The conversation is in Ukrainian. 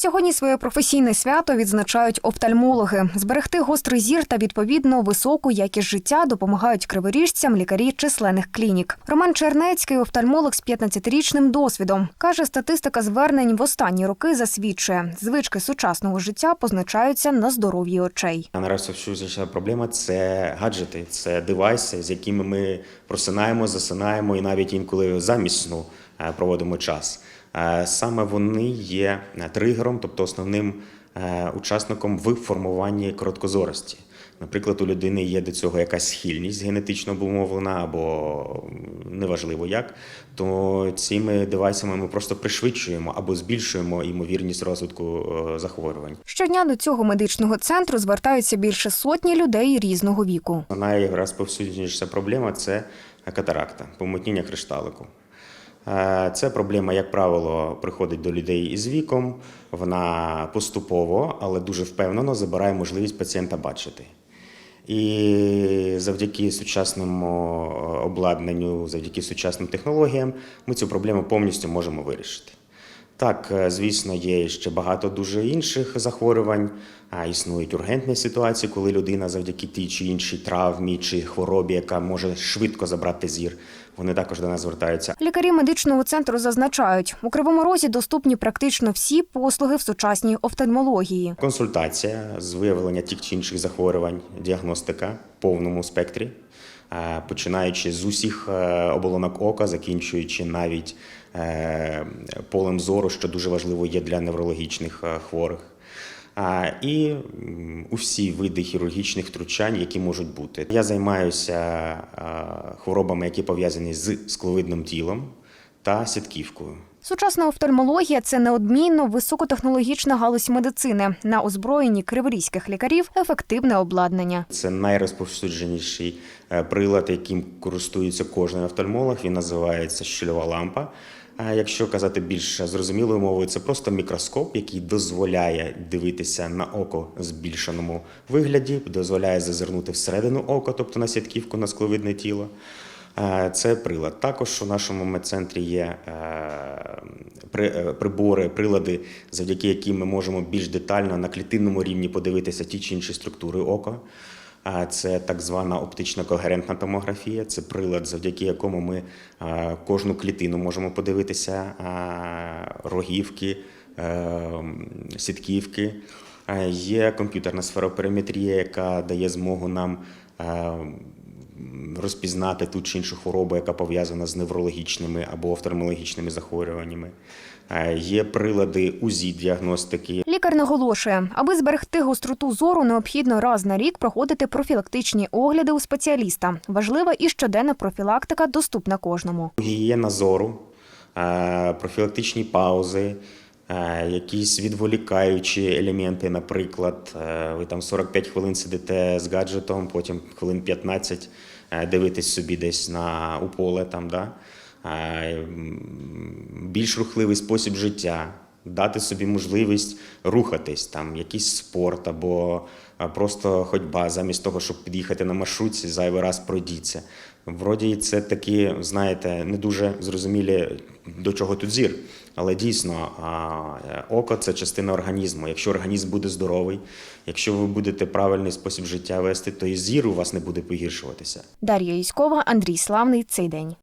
Сьогодні своє професійне свято відзначають офтальмологи. Зберегти гострий зір та відповідно високу якість життя допомагають криворіжцям лікарі численних клінік. Роман Чернецький офтальмолог з 15-річним досвідом каже, статистика звернень в останні роки засвідчує, звички сучасного життя позначаються на здоров'ї очей. А наразі всю проблема це гаджети, це девайси, з якими ми просинаємо, засинаємо і навіть інколи замість сну е, проводимо час. Е, Саме вони є тригером, тобто основним е, учасником в формуванні короткозорості. Наприклад, у людини є до цього якась схильність генетично обумовлена або неважливо як, то цими девайсами ми просто пришвидшуємо або збільшуємо ймовірність розвитку е, захворювань. Щодня до цього медичного центру звертаються більше сотні людей різного віку. Найрозповсюдженіша проблема це катаракта, помутніння кришталику. Е, Це проблема, як правило, приходить до людей із віком. Вона поступово, але дуже впевнено забирає можливість пацієнта бачити. І завдяки сучасному е, обладнанню, завдяки сучасним технологіям, ми цю проблему повністю можемо вирішити. Так, е, звісно, є ще багато дуже інших захворювань. А існують ургентні ситуації, коли людина завдяки тій чи іншій травмі чи хворобі, яка може швидко забрати зір, вони також до нас звертаються. Лікарі медичного центру зазначають, у Кривому Розі доступні практично всі послуги в сучасній офтальмології. Консультація з виявлення тих чи інших захворювань, діагностика в повному спектрі, починаючи з усіх е, оболонок ока, закінчуючи навіть е, полем зору, що дуже важливо є для неврологічних е, хворих. І усі види хірургічних втручань, які можуть бути. Я займаюся е, хворобами, які пов'язані з скловидним тілом та сітківкою. Сучасна офтальмологія це неодмінно високотехнологічна галузь медицини. На озброєнні криворізьких лікарів ефективне обладнання. Це найрозповсюдженіший е, прилад, яким користується кожен офтальмолог. Він називається щільова лампа. Якщо казати більш зрозумілою мовою, це просто мікроскоп, який дозволяє дивитися на око в збільшеному вигляді, дозволяє зазирнути всередину ока, тобто на сітківку, на скловидне тіло. Е, Це прилад. Також у нашому медцентрі є е, прибори, прилади, завдяки яким ми можемо більш детально на клітинному рівні подивитися ті чи інші структури ока. Це так звана оптично когерентна томографія. Це прилад, завдяки якому ми е, кожну клітину можемо подивитися, е, рогівки, е, сітківки. Е, Є комп'ютерна сферопериметрія, яка дає змогу нам е, розпізнати ту чи іншу хворобу, яка пов'язана з неврологічними або офтальмологічними захворюваннями. Е, Є прилади УЗІ-діагностики, Лікар наголошує, аби зберегти гостроту зору, необхідно раз на рік проходити профілактичні огляди у спеціаліста. Важлива і щоденна профілактика доступна кожному. гігієна зору, е, профілактичні паузи, якісь відволікаючі елементи. Наприклад, е, ви там 45 хвилин сидите з гаджетом, потім хвилин 15 е, дивитесь собі десь на у поле там, да? Е, більш рухливий спосіб життя. Дати собі можливість рухатись, там якийсь спорт або просто ходьба, замість того, щоб під'їхати на маршрутці, зайвий раз пройдіться. Вроді це такі, знаєте, не дуже зрозумілі, до чого тут зір. Але дійсно, е, око це частина організму. Якщо організм буде здоровий, якщо ви будете правильний спосіб життя вести, то і зір у вас не буде погіршуватися. Дар'я Юськова, Андрій Славний. Цей день.